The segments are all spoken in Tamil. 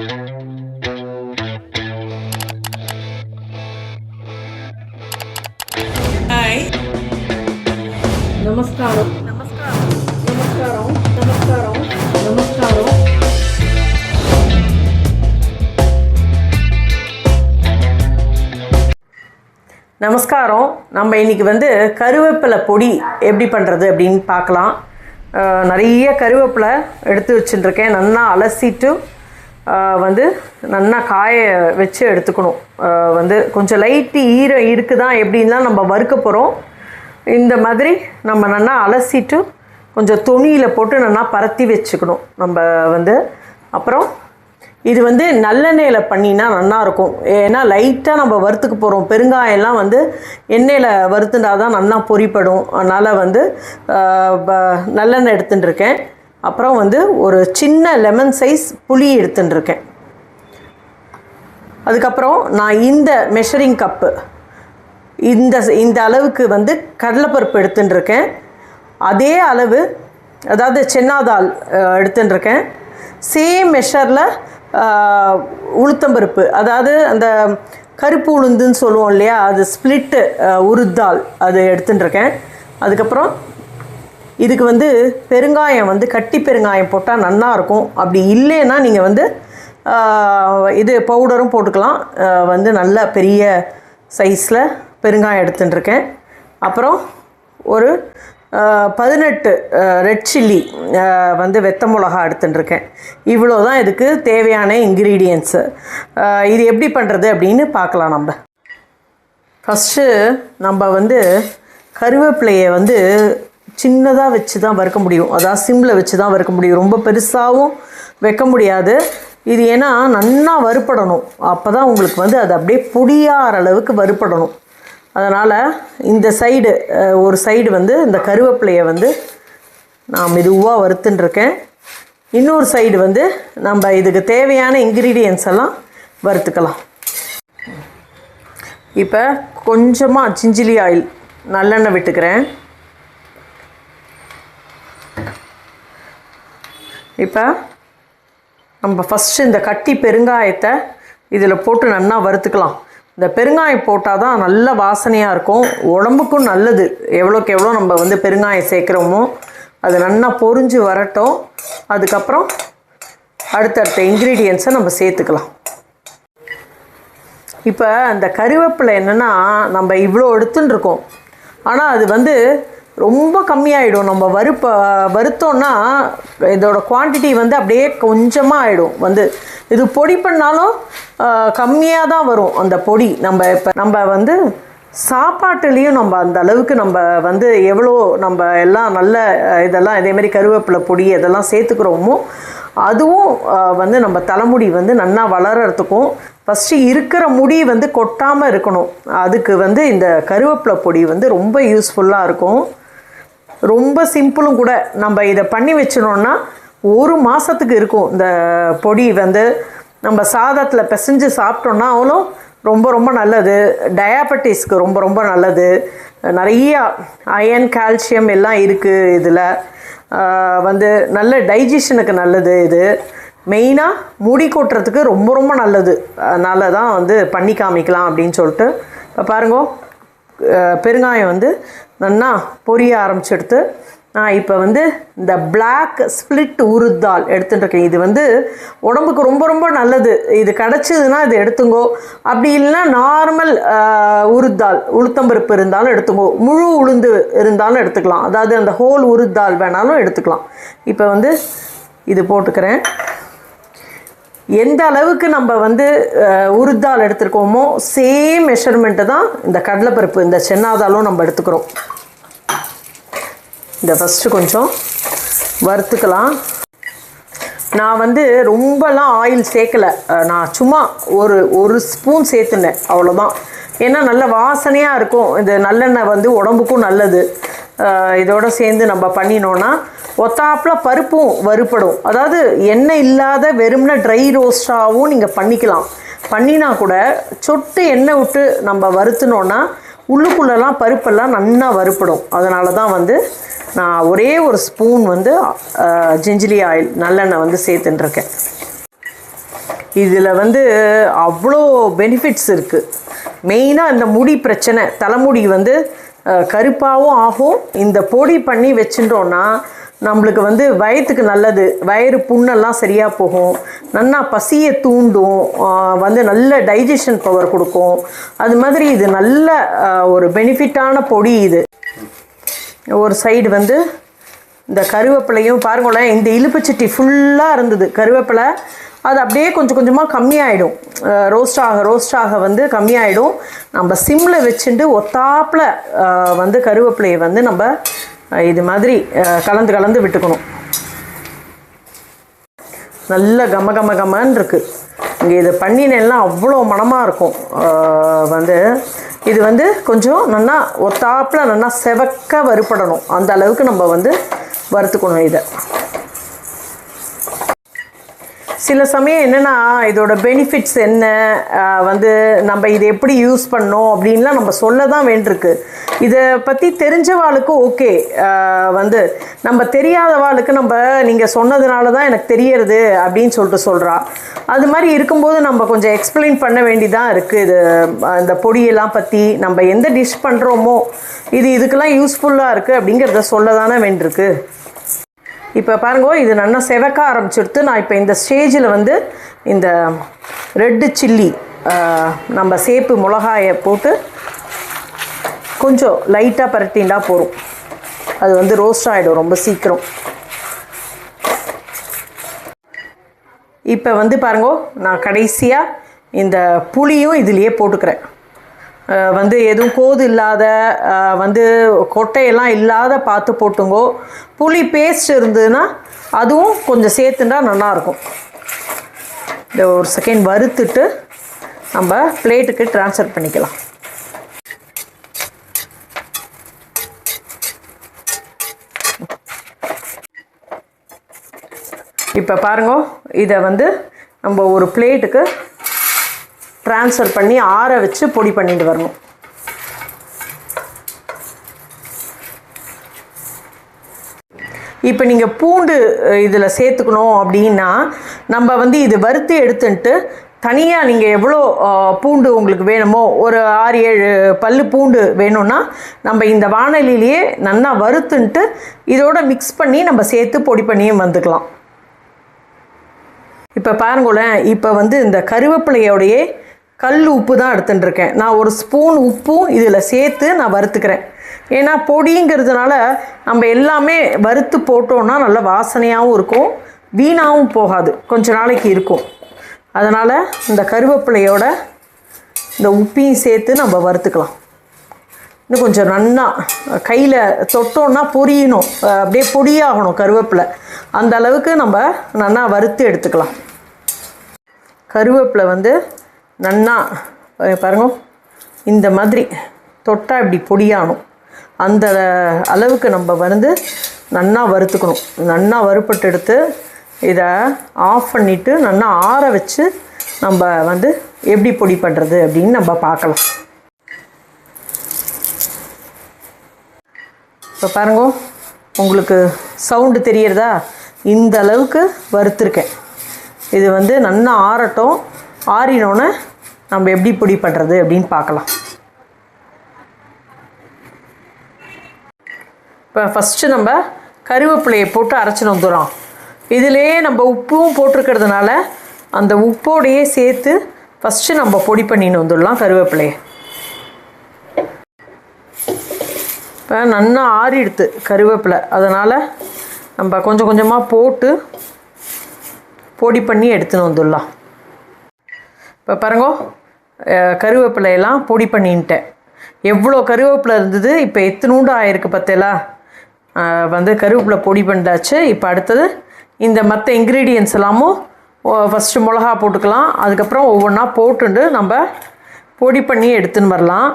ஹாய் நமஸ்காரம் நமஸ்காரம் நமஸ்காரம் நமஸ்காரம் நமஸ்காரம் நமஸ்காரம் நம்ம இன்றைக்கி வந்து கருவேப்பிலை பொடி எப்படி பண்ணுறது அப்படின்னு பார்க்கலாம் நிறைய கருவேப்பிலை எடுத்து வச்சுட்டுருக்கேன் நல்லா அலசிட்டு வந்து நல்லா காய வச்சு எடுத்துக்கணும். வந்து கொஞ்சம் லைட்டு ஈரம் இருக்குதா எப்படின்லாம் நம்ம வறுக்க போகிறோம் இந்த மாதிரி நம்ம நல்லா அலசிட்டு கொஞ்சம் துணியில் போட்டு நல்லா பரத்தி வச்சுக்கணும். நம்ம வந்து அப்புறம் இது வந்து நல்லெண்ணெயில் பண்ணினா நல்லாயிருக்கும் ஏன்னா லைட்டாக நம்ம வறுத்துக்க போகிறோம் பெருங்காயம்லாம் வந்து எண்ணெயில் வறுத்துட்டா தான் நல்லா பொரிப்படும். அதனால் வந்து ப- நல்லெண்ணெய் எடுத்துட்டுருக்கேன் அப்புறம் வந்து ஒரு சின்ன லெமன் சைஸ் புளி எடுத்துட்டுருக்கேன். அதுக்கப்புறம் நான் இந்த மெஷரிங் கப்பு இந்த இந்த அளவுக்கு வந்து கடலைப்பருப்பு எடுத்துட்டுருக்கேன். அதே அளவு அதாவது சென்னாதால் எடுத்துட்டுருக்கேன். சேம் மெஷரில் உளுத்தம்பருப்பு அதாவது அந்த கருப்பு உளுந்துன்னு சொல்லுவோம் இல்லையா அது ஸ்ப்ளிட்டு உருத்தால் அது எடுத்துட்டுருக்கேன். அதுக்கப்புறம் இதுக்கு வந்து பெருங்காயம் வந்து கட்டி பெருங்காயம் போட்டால் நல்லாயிருக்கும் அப்படி இல்லைன்னா நீங்கள் வந்து இது பவுடரும் போட்டுக்கலாம். வந்து நல்ல பெரிய சைஸில் பெருங்காயம் எடுத்துட்டுருக்கேன். அப்புறம் ஒரு பதினெட்டு ரெட் சில்லி வந்து வெத்த மிளகா எடுத்துட்டுருக்கேன். இவ்வளோ தான் இதுக்கு தேவையான இன்க்ரீடியன்ஸு இது எப்படி பண்ணுறது அப்படின்னு பார்க்கலாம் நம்ம. ஃபஸ்ட்டு நம்ம வந்து கருவேப்பிலையை வந்து சின்னதாக வச்சு தான் வறுக்க முடியும். அதாவது சிம்மில் வச்சு தான் வறுக்க முடியும். ரொம்ப பெருசாகவும் வைக்க முடியாது. இது ஏன்னா நன்னா வறுப்படணும் அப்போ தான் உங்களுக்கு வந்து அது அப்படியே பொடியாகிற அளவுக்கு வறுப்படணும் அதனால் இந்த சைடு ஒரு சைடு வந்து இந்த கருவேப்பிலையை வந்து நான் மெதுவாக வறுத்துட்டுருக்கேன் இன்னொரு சைடு வந்து நம்ம இதுக்கு தேவையான இன்க்ரீடியன்ஸ் எல்லாம் வறுத்துக்கலாம். இப்போ கொஞ்சமாக சிஞ்சிலி ஆயில் நல்லெண்ணெய் விட்டுக்கிறேன். இப்போ நம்ம ஃபஸ்ட்டு இந்த கட்டி பெருங்காயத்தை இதில் போட்டு நல்லா வறுத்துக்கலாம். இந்த பெருங்காயம் போட்டால் தான் நல்ல வாசனையாக இருக்கும். உடம்புக்கும் நல்லது. எவ்வளோக்கு எவ்வளோ நம்ம வந்து பெருங்காயம் சேர்க்குறோமோ அது நல்லா பொறிஞ்சு வரட்டும். அதுக்கப்புறம் அடுத்தடுத்த இன்க்ரீடியன்ஸை நம்ம சேர்த்துக்கலாம். இப்போ அந்த கருவேப்பிலை என்னென்னா நம்ம இவ்வளோ எடுத்துன்னு இருக்கோம். ஆனால் அது வந்து ரொம்ப கம்மியாயிடும். நம்ம வறுப்ப வறுத்தோம்னா இதோட குவான்டிட்டி வந்து அப்படியே கொஞ்சமாக ஆகிடும் வந்து இது பொடி பண்ணாலும் கம்மியாக தான் வரும் அந்த பொடி. நம்ம இப்போ நம்ம வந்து சாப்பாட்டுலேயும் நம்ம அந்த அளவுக்கு நம்ம வந்து எவ்வளோ நம்ம எல்லாம் நல்ல இதெல்லாம் இதேமாரி கருவேப்பிலை பொடி இதெல்லாம் சேர்த்துக்கிறோமோ அதுவும் வந்து நம்ம தலைமுடி வந்து நல்லா வளர்கிறதுக்கும் ஃபஸ்ட்டு இருக்கிற முடி வந்து கொட்டாமல் இருக்கணும். அதுக்கு வந்து இந்த கருவேப்பிலை பொடி வந்து ரொம்ப யூஸ்ஃபுல்லாக இருக்கும். ரொம்ப சிம்பிளும் கூட நம்ம இதை பண்ணி வச்சினோன்னா ஒரு மாதத்துக்கு இருக்கும் இந்த பொடி வந்து. நம்ம சாதத்தில் பிசைஞ்சு சாப்பிட்டோன்னா அவ்வளோ ரொம்ப ரொம்ப நல்லது. டயாபட்டிஸ்க்கு ரொம்ப ரொம்ப நல்லது. நிறையா அயன் கால்சியம் எல்லாம் இருக்குது இதில். வந்து நல்ல டைஜஷனுக்கு நல்லது இது. மெயினாக முடி கொட்டுறதுக்கு ரொம்ப ரொம்ப நல்லது. அதனால தான் வந்து பண்ணி காமிக்கலாம் அப்படின்னு சொல்லிட்டு. இப்போ பாருங்க. பெருங்காயம் வந்து நல்லா பொரிய ஆரம்பிச்செடுத்து நான் இப்போ வந்து இந்த பிளாக் ஸ்ப்ளிட் உருத்தால் எடுத்துட்டுருக்கேன். இது வந்து உடம்புக்கு ரொம்ப ரொம்ப நல்லது. இது கிடச்சிதுன்னா இது எடுத்துங்கோ. அப்படி இல்லைன்னா நார்மல் உருத்தால் உளுத்தம்பருப்பு இருந்தாலும் எடுத்துங்கோ. முழு உளுந்து இருந்தாலும் எடுத்துக்கலாம். அதாவது அந்த ஹோல் உருத்தால் வேணாலும் எடுத்துக்கலாம். இப்போ வந்து இது போட்டுக்கிறேன். எந்த அளவுக்கு நம்ம வந்து உருத்தால் எடுத்துருக்கோமோ சேம் மெஷர்மெண்ட்டு தான் இந்த கடலைப்பருப்பு. இந்த சென்னாதாலும் நம்ம எடுத்துக்கிறோம். இந்த ஃபஸ்ட்டு கொஞ்சம் வறுத்துக்கலாம். நான் வந்து ரொம்பலாம் ஆயில் சேர்க்கலை. நான் சும்மா ஒரு ஒரு ஸ்பூன் சேர்த்துனேன். அவ்வளோதான். ஏன்னா நல்ல வாசனையாக இருக்கும். இந்த நல்லெண்ணெய் வந்து உடம்புக்கும் நல்லது. இதோடு இதோட சேர்ந்து நம்ம பண்ணினோன்னா ஒத்தாப்பில் பருப்பும் வறுப்படும் அதாவது எண்ணெய் இல்லாத வெறும்ன ட்ரை ரோஸ்டாகவும் நீங்கள் பண்ணிக்கலாம். பண்ணினா கூட சொட்டு எண்ணெய் விட்டு நம்ம வறுத்துனோன்னா உள்ளுக்குள்ளெல்லாம் பருப்பெல்லாம் நல்லா வறுப்படும் அதனால தான் வந்து நான் ஒரே ஒரு ஸ்பூன் வந்து ஜிஞ்சிலி ஆயில் நல்லெண்ணெய் வந்து சேர்த்துட்டுருக்கேன் இதில் வந்து அவ்வளோ பெனிஃபிட்ஸ் இருக்குது மெயினாக இந்த முடி பிரச்சனை தலைமுடி வந்து கருப்பாகவும் ஆகும். இந்த பொடி பண்ணி வச்சுட்டோன்னா நம்மளுக்கு வந்து வயத்துக்கு நல்லது வயிறு புண்ணெல்லாம் சரியாக போகும் நல்லா பசியை தூண்டும் வந்து நல்ல டைஜஷன் பவர் கொடுக்கும். அது மாதிரி இது நல்ல ஒரு பெனிஃபிட்டான பொடி இது. ஒரு சைடு வந்து இந்த கருவேப்பிலையும் பாருங்களேன் இந்த இழுப்புச்சட்டி ஃபுல்லாக இருந்தது. கருவேப்பிலை அது அப்படியே கொஞ்சம் கொஞ்சமாக கம்மியாயிடும். ரோஸ்ட் ஆக ரோஸ்ட் ஆக வந்து கம்மியாயிடும். நம்ம சிம்மில் வச்சுட்டு ஒத்தாப்பில் வந்து கருவேப்பிலையை வந்து நம்ம இது மாதிரி கலந்து கலந்து விட்டுக்கணும். நல்ல கம கம கமன்னு இருக்குது இங்கே இது பண்ணினெல்லாம் அவ்வளோ மணமாக இருக்கும். வந்து இது வந்து கொஞ்சம் நல்லா ஒத்தாப்பில் நல்லா செவக்க வறுப்படணும் அந்த அளவுக்கு நம்ம வந்து வறுத்துக்கணும் இதை. சில சமயம் என்னென்னா இதோட பெனிஃபிட்ஸ் என்ன வந்து நம்ம இதை எப்படி யூஸ் பண்ணோம் அப்படின்லாம் நம்ம சொல்ல தான் வேண்டியிருக்கு. இதை பற்றி தெரிஞ்சவாளுக்கு ஓகே வந்து நம்ம தெரியாதவாளுக்கு நம்ம நீங்கள் சொன்னதுனால தான் எனக்கு தெரியறது அப்படின்னு சொல்லிட்டு சொல்கிறா அது மாதிரி இருக்கும்போது நம்ம கொஞ்சம் எக்ஸ்பிளைன் பண்ண வேண்டியதாக இருக்குது இது இந்த பொடியெல்லாம் பற்றி நம்ம எந்த டிஷ் பண்ணுறோமோ இது இதுக்கெல்லாம் யூஸ்ஃபுல்லாக இருக்குது அப்படிங்கிறத சொல்ல தானே வேண்டியிருக்கு. இப்போ பாருங்க இது நல்லா செவக்க ஆரம்பிச்சிடுத்து நான் இப்போ இந்த ஸ்டேஜில் வந்து இந்த ரெட்டு சில்லி நம்ம சேப்பு மிளகாயை போட்டு கொஞ்சம் லைட்டாக பரட்டிண்டா போகிறோம் அது வந்து ரோஸ்ட் ஆகிடும் ரொம்ப சீக்கிரம். இப்போ வந்து பாருங்க நான் கடைசியாக இந்த புளியும் இதுலேயே போட்டுக்கிறேன். வந்து எதுவும் கோது இல்லாத வந்து கொட்டையெல்லாம் இல்லாத பார்த்து போட்டுங்கோ. புளி பேஸ்ட் இருந்ததுன்னா அதுவும் கொஞ்சம் சேர்த்துட்டா நல்லாயிருக்கும். இந்த ஒரு செகண்ட் வறுத்துட்டு நம்ம பிளேட்டுக்கு ட்ரான்ஸ்ஃபர் பண்ணிக்கலாம். இப்போ பாருங்க இதை வந்து நம்ம ஒரு பிளேட்டுக்கு ட்ரான்ஸ்ஃபர் பண்ணி ஆற வச்சு பொடி பண்ணிட்டு வரணும். இப்போ நீங்கள் பூண்டு இதில் சேர்த்துக்கணும் அப்படின்னா நம்ம வந்து இது வறுத்து எடுத்துன்ட்டு தனியாக நீங்கள் எவ்வளோ பூண்டு உங்களுக்கு வேணுமோ ஒரு ஆறு ஏழு பல் பூண்டு வேணும்னா நம்ம இந்த வானலிலேயே நல்லா வறுத்துன்ட்டு இதோட மிக்ஸ் பண்ணி நம்ம சேர்த்து பொடி பண்ணியும் வந்துக்கலாம். இப்போ பாருங்களேன் இப்போ வந்து இந்த கருவேப்பிலையோடையே கல் உப்பு தான் எடுத்துட்டுருக்கேன். நான் ஒரு ஸ்பூன் உப்பும் இதில் சேர்த்து நான் வறுத்துக்கிறேன். ஏன்னா பொடிங்கிறதுனால நம்ம எல்லாமே வறுத்து போட்டோம்னா நல்ல வாசனையாகவும் இருக்கும். வீணாகவும் போகாது. கொஞ்ச நாளைக்கு இருக்கும். அதனால் இந்த கருவேப்பிலையோட இந்த உப்பையும் சேர்த்து நம்ம வறுத்துக்கலாம். இன்னும் கொஞ்சம் நன்னா கையில் தொட்டோன்னா பொரியணும். அப்படியே பொடியாகணும் கருவேப்பிலை. அந்த அளவுக்கு நம்ம நன்னா வறுத்து எடுத்துக்கலாம். கருவேப்பிலை வந்து நன்னா பாருங்க. இந்த மாதிரி தொட்டால் இப்படி பொடியாகணும். அந்த அளவுக்கு நம்ம வந்து நன்னா வறுத்துக்கணும். நன்னா வறுப்பட்டு எடுத்து இதை ஆஃப் பண்ணிவிட்டு நன்னா ஆற வச்சு நம்ம வந்து எப்படி பொடி பண்ணுறது அப்படின்னு நம்ம பார்க்கலாம். இப்போ பாருங்க உங்களுக்கு சவுண்டு தெரியறதா? இந்த அளவுக்கு வறுத்துருக்கேன். இது வந்து நல்லா ஆறட்டும். ஆறினோன்னே நம்ம எப்படி பொடி பண்ணுறது அப்படின்னு பார்க்கலாம். இப்போ ஃபஸ்ட்டு நம்ம கருவேப்பிலையை போட்டு அரைச்சின்னு வந்துடுறோம். இதிலேயே நம்ம உப்பும் போட்டிருக்கிறதுனால அந்த உப்போடையே சேர்த்து ஃபஸ்ட்டு நம்ம பொடி பண்ணின்னு வந்துடலாம் கருவேப்பிலையை. இப்போ நல்லா ஆறிடுது கருவேப்பிலை. அதனால் நம்ம கொஞ்சம் கொஞ்சமாக போட்டு பொடி பண்ணி எடுத்துன்னு வந்துடலாம். இப்போ பாருங்க கருவேப்பிலையெல்லாம் பொடி பண்ணின்ட்டேன். எவ்வளோ கருவேப்பிலை இருந்தது இப்போ எத்தனூண்டு ஆயிருக்கு பார்த்தேலா வந்து கருவேப்பிலை பொடி பண்ணாச்சு இப்போ அடுத்தது இந்த மற்ற இன்க்ரீடியன்ஸ் எல்லாமும் ஃபஸ்ட்டு மிளகா போட்டுக்கலாம். அதுக்கப்புறம் ஒவ்வொன்றா போட்டுண்டு நம்ம பொடி பண்ணி எடுத்துன்னு வரலாம்.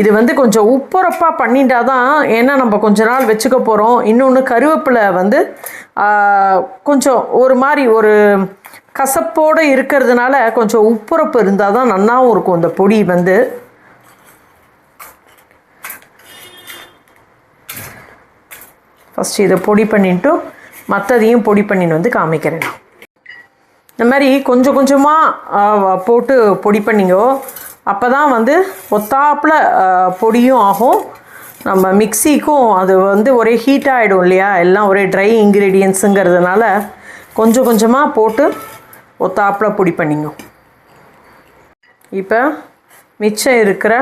இது வந்து கொஞ்சம் உப்புரப்பாக பண்ணிட்டா தான் ஏன்னா நம்ம கொஞ்ச நாள் வச்சுக்க போகிறோம் இன்னொன்று கருவேப்பிலை வந்து கொஞ்சம் ஒரு மாதிரி ஒரு கசப்போடு இருக்கிறதுனால கொஞ்சம் உப்புரப்பு இருந்தால் தான் நன்னாகவும் இருக்கும் இந்த பொடி வந்து. ஃபஸ்ட்டு இதை பொடி பண்ணிட்டு மற்றதையும் பொடி பண்ணின்னு வந்து காமிக்கிறேன் நான். இந்த மாதிரி கொஞ்சம் கொஞ்சமாக போட்டு பொடி பண்ணிங்கோ. அப்போ தான் வந்து ஒத்தாப்பில் பொடியும் ஆகும். நம்ம மிக்சிக்கும் அது வந்து ஒரே ஹீட் ஆகிடும் இல்லையா? எல்லாம் ஒரே ட்ரை இன்க்ரீடியன்ஸுங்கிறதுனால கொஞ்சம் கொஞ்சமாக போட்டு ஒத்தாப்பில் பொடி பண்ணிங்க. இப்போ மிச்சம் இருக்கிற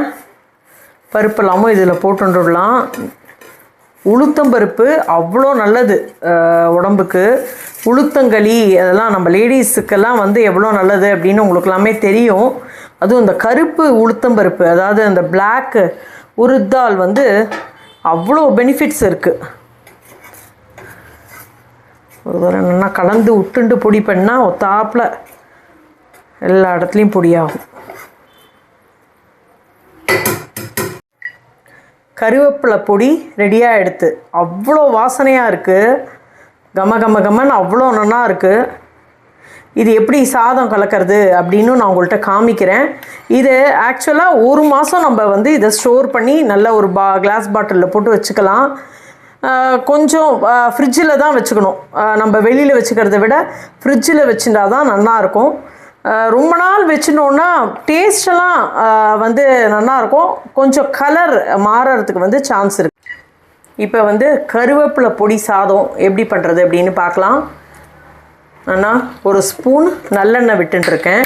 பருப்பெல்லாமும் இதில் போட்டுடலாம் உளுத்தம்பருப்பு அவ்வளோ நல்லது உடம்புக்கு. உளுத்தங்களி அதெல்லாம் நம்ம லேடிஸுக்கெல்லாம் வந்து எவ்வளோ நல்லது அப்படின்னு உங்களுக்கு எல்லாமே தெரியும். அதுவும் இந்த கருப்பு உளுத்தம்பருப்பு அதாவது அந்த பிளாக்கு உருத்தால் வந்து அவ்வளோ பெனிஃபிட்ஸ் இருக்குது ஒரு தடவை நல்லா கலந்து விட்டுண்டு பொடி பண்ணால் ஒத்தாப்பில் எல்லா இடத்துலையும் பொடியாகும். கருவேப்பிலை பொடி ரெடியாக எடுத்து. அவ்வளோ வாசனையாக இருக்குது கம கம கமன்னு அவ்வளோ நல்லா இருக்குது இது எப்படி சாதம் கலக்கிறது அப்படின்னு நான் உங்கள்கிட்ட காமிக்கிறேன். இது ஆக்சுவலாக ஒரு மாதம் நம்ம வந்து இதை ஸ்டோர் பண்ணி நல்ல ஒரு பா கிளாஸ் பாட்டிலில் போட்டு வச்சுக்கலாம். கொஞ்சம் ஃப்ரிட்ஜில் தான் வச்சுக்கணும். நம்ம வெளியில் வச்சுக்கிறத விட ஃப்ரிட்ஜில் வச்சுட்டா தான் நல்லாயிருக்கும் ரொம்ப நாள் வச்சினோன்னா டேஸ்டெல்லாம் வந்து நல்லாயிருக்கும் கொஞ்சம் கலர் மாறுறதுக்கு வந்து சான்ஸ் இருக்குது இப்போ வந்து கருவேப்பிலை பொடி சாதம் எப்படி பண்ணுறது அப்படின்னு பார்க்கலாம். ஆனால் ஒரு ஸ்பூன் நல்லெண்ணெய் விட்டுருக்கேன்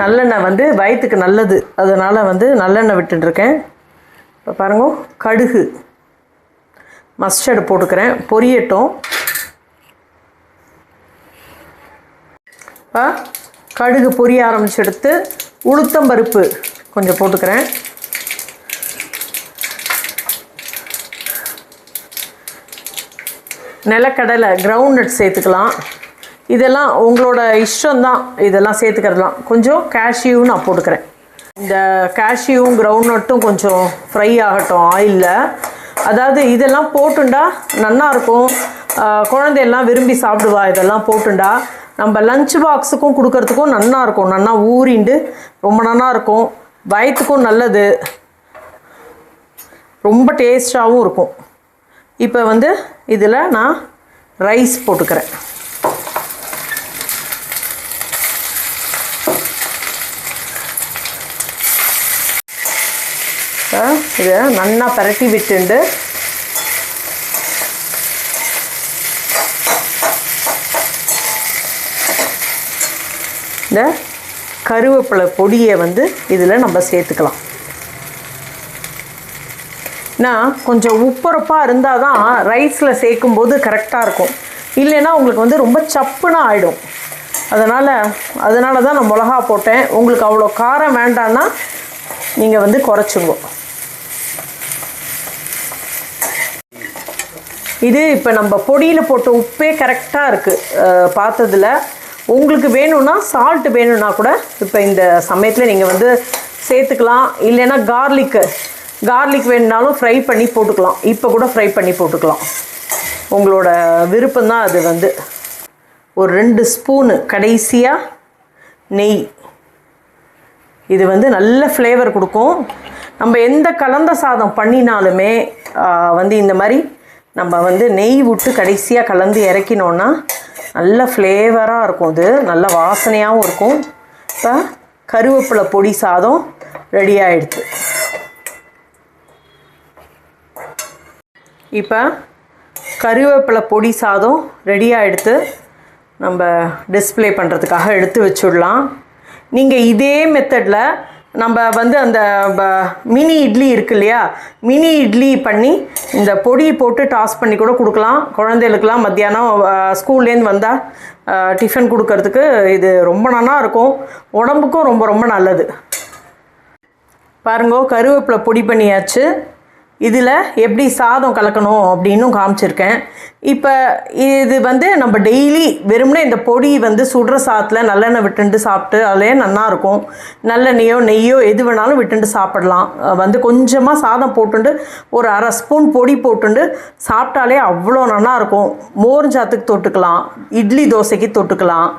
நல்லெண்ணெய் வந்து வயிற்றுக்கு நல்லது. அதனால் வந்து நல்லெண்ணெய் விட்டுருக்கேன் இப்போ பாருங்க கடுகு. மஸ்டர்டு போட்டுக்கிறேன். பொரியட்டும். இப்போ கடுகு பொரிய ஆரம்பிச்சு எடுத்து உளுத்தம்பருப்பு கொஞ்சம் போட்டுக்கிறேன். நிலக்கடலை கிரவுண்ட் நட் சேர்த்துக்கலாம். இதெல்லாம் உங்களோட இஷ்டம்தான். இதெல்லாம் சேர்த்துக்கிறதுலாம். கொஞ்சம் கேஷ்யூவும் நான் போட்டுக்கிறேன். இந்த கேஷ்யூவும் கிரவுண்ட் நட்டும் கொஞ்சம் ஃப்ரை ஆகட்டும் ஆயிலில் அதாவது இதெல்லாம் போட்டுண்டா நல்லாயிருக்கும் குழந்தையெல்லாம் விரும்பி சாப்பிடுவா இதெல்லாம் போட்டுண்டா. நம்ம லஞ்ச் பாக்ஸுக்கும் கொடுக்கறதுக்கும் நல்லாயிருக்கும் நல்லா ஊறிண்டு ரொம்ப நல்லாயிருக்கும் இருக்கும் வயிற்றுக்கும் நல்லது. ரொம்ப டேஸ்டாகவும் இருக்கும். இப்போ வந்து இதில் நான் ரைஸ் போட்டுக்கிறேன் இப்போ இதை நல்லா பரட்டி விட்டுண்டு. இந்த கருவேப்பிலை பொடியை வந்து இதில் நம்ம சேர்த்துக்கலாம். நான் கொஞ்சம் உப்புரப்பாக இருந்தால் தான் ரைஸில் சேர்க்கும்போது கரெக்டாக இருக்கும். இல்லைன்னா உங்களுக்கு வந்து ரொம்ப சப்புனாக ஆகிடும் அதனால் அதனால தான் நான் மிளகா போட்டேன். உங்களுக்கு அவ்வளோ காரம் வேண்டான்னா நீங்கள் வந்து குறைச்சிங்க இது இப்போ நம்ம பொடியில் போட்ட உப்பே கரெக்டாக இருக்குது பார்த்ததில். உங்களுக்கு வேணும்னா சால்ட் வேணும்னா கூட இப்போ இந்த சமயத்தில் நீங்கள் வந்து சேர்த்துக்கலாம். இல்லைன்னா கார்லிக்கு கார்லிக் வேணுனாலும் ஃப்ரை பண்ணி போட்டுக்கலாம். இப்போ கூட ஃப்ரை பண்ணி போட்டுக்கலாம். உங்களோட விருப்பம்தான் அது வந்து. ஒரு ரெண்டு ஸ்பூனு கடைசியாக நெய். இது வந்து நல்ல ஃப்ளேவர் கொடுக்கும். நம்ம எந்த கலந்த சாதம் பண்ணினாலுமே வந்து இந்த மாதிரி நம்ம வந்து நெய் விட்டு கடைசியாக கலந்து இறக்கினோன்னா நல்ல ஃப்ளேவராக இருக்கும் இது நல்ல வாசனையாகவும் இருக்கும். இப்போ கருவேப்பிலை பொடி சாதம் ரெடி ஆகிடுது இப்போ கருவேப்பிலை பொடி சாதம் ரெடி எடுத்து நம்ம டிஸ்ப்ளே பண்ணுறதுக்காக எடுத்து வச்சுடலாம். நீங்கள் இதே மெத்தடில் நம்ம வந்து அந்த ப- மினி இட்லி இருக்கு இல்லையா மினி இட்லி பண்ணி இந்த பொடி போட்டு டாஸ் பண்ணி கூட கொடுக்கலாம். குழந்தைகளுக்கெலாம் மத்தியானம் ஸ்கூல்லேருந்து வந்தால் டிஃபன் கொடுக்கறதுக்கு இது ரொம்ப நல்லா இருக்கும். உடம்புக்கும் ரொம்ப ரொம்ப நல்லது. பாருங்க கருவேப்பிலை பொடி பண்ணியாச்சு. இதில் எப்படி சாதம் கலக்கணும் அப்படின்னும் காமிச்சிருக்கேன். இப்போ இது வந்து நம்ம டெய்லி வெறும்னே இந்த பொடி வந்து சுடுற சாதத்தில் நல்லெண்ணெய் விட்டுண்டு சாப்பிட்டு அதிலே நல்லாயிருக்கும் நல்லெண்ணெயோ நெய்யோ எது வேணாலும் விட்டுண்டு சாப்பிடலாம். வந்து கொஞ்சமாக சாதம் போட்டுண்டு ஒரு அரை ஸ்பூன் பொடி போட்டுண்டு சாப்பிட்டாலே அவ்வளோ நல்லாயிருக்கும் மோர் சாத்துக்கு தொட்டுக்கலாம் இட்லி தோசைக்கு தொட்டுக்கலாம்.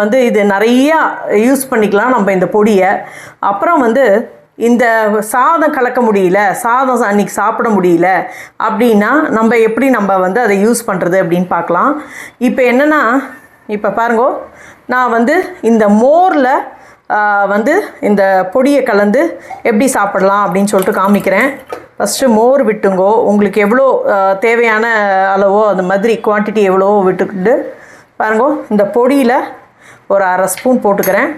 வந்து இது நிறையா யூஸ் பண்ணிக்கலாம் நம்ம இந்த பொடியை. அப்புறம் வந்து இந்த சாதம் கலக்க முடியல சாதம் அன்னைக்கு சாப்பிட முடியல அப்படின்னா நம்ம எப்படி நம்ம வந்து அதை யூஸ் பண்ணுறது அப்படின்னு பார்க்கலாம். இப்போ என்னென்னா இப்போ பாருங்கோ நான் வந்து இந்த மோரில் வந்து இந்த பொடியை கலந்து எப்படி சாப்பிடலாம் அப்படின்னு சொல்லிட்டு காமிக்கிறேன். ஃபஸ்ட்டு மோர் விட்டுங்கோ உங்களுக்கு எவ்வளோ தேவையான அளவோ அந்த மாதிரி குவான்டிட்டி எவ்வளவோ விட்டுக்கிட்டு பாருங்கோ இந்த பொடியில் ஒரு அரை ஸ்பூன் போட்டுக்கிறேன்.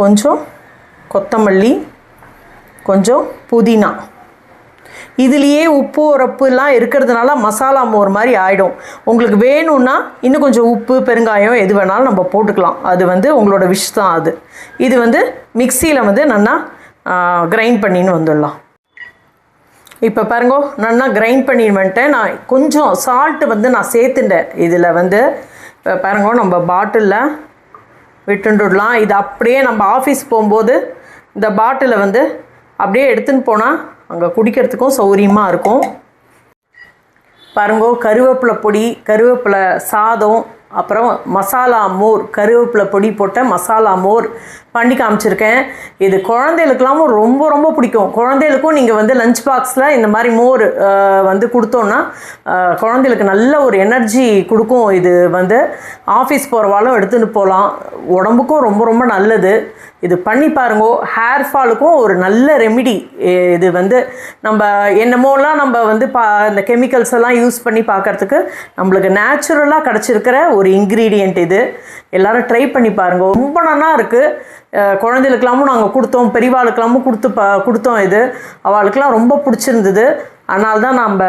கொஞ்சம் கொத்தமல்லி கொஞ்சம் புதினா. இதுலேயே உப்பு உரப்புலாம் இருக்கிறதுனால மசாலா மோர் மாதிரி ஆகிடும் உங்களுக்கு வேணும்னா இன்னும் கொஞ்சம் உப்பு பெருங்காயம் எது வேணாலும் நம்ம போட்டுக்கலாம். அது வந்து உங்களோட விஷ் தான் அது. இது வந்து மிக்சியில் வந்து நல்லா கிரைண்ட் பண்ணின்னு வந்துடலாம். இப்போ பாருங்க நல்லா கிரைண்ட் பண்ணி வந்துட்டேன். நான் கொஞ்சம் சால்ட்டு வந்து நான் சேர்த்துட்டேன். இதில் வந்து இப்போ பாருங்க நம்ம பாட்டிலில் விட்டுண்டுடலாம். இது அப்படியே நம்ம ஆஃபீஸ் போகும்போது இந்த பாட்டிலை வந்து அப்படியே எடுத்துன்னு போனால் அங்கே குடிக்கிறதுக்கும் சௌகரியமாக இருக்கும். பாருங்கோ கருவேப்பிலை பொடி கருவேப்பிலை சாதம் அப்புறம் மசாலா மோர் கருவேப்பிலை பொடி போட்ட மசாலா மோர் பண்ணி காமிச்சிருக்கேன். இது குழந்தைகளுக்கெல்லாமும் ரொம்ப ரொம்ப பிடிக்கும். குழந்தைகளுக்கும் நீங்கள் வந்து லஞ்ச் பாக்ஸில் இந்த மாதிரி மோர் வந்து கொடுத்தோன்னா குழந்தைகளுக்கு நல்ல ஒரு எனர்ஜி கொடுக்கும். இது வந்து ஆஃபீஸ் போகிறவாலும் எடுத்துகிட்டு போகலாம் உடம்புக்கும் ரொம்ப ரொம்ப நல்லது. இது பண்ணி பாருங்க ஹேர் ஃபாலுக்கும் ஒரு நல்ல ரெமிடி இது வந்து நம்ம என்னமோலாம் நம்ம வந்து பா இந்த கெமிக்கல்ஸ் எல்லாம் யூஸ் பண்ணி பார்க்கறதுக்கு நம்மளுக்கு நேச்சுரலாக கிடச்சிருக்கிற ஒரு இன்க்ரீடியண்ட் இது. எல்லாரும் ட்ரை பண்ணி பாருங்க. ரொம்ப நல்லா இருக்குது குழந்தைகளுக்கெல்லாமும் நாங்கள் கொடுத்தோம் பெரியவாளுக்கெல்லாமும் கொடுத்து ப கொடுத்தோம் இது. அவளுக்கெல்லாம் ரொம்ப பிடிச்சிருந்தது. அதனால தான் நம்ம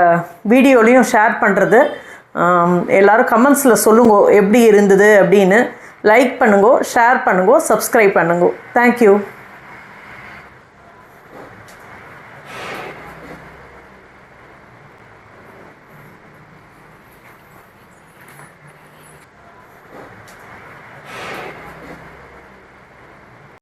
வீடியோலையும் ஷேர் பண்ணுறது எல்லோரும் கமெண்ட்ஸில் சொல்லுங்க எப்படி இருந்தது அப்படின்னு. லைக் பண்ணுங்க ஷேர் பண்ணுங்க சப்ஸ்கிரைப் பண்ணுங்க. தேங்க்யூ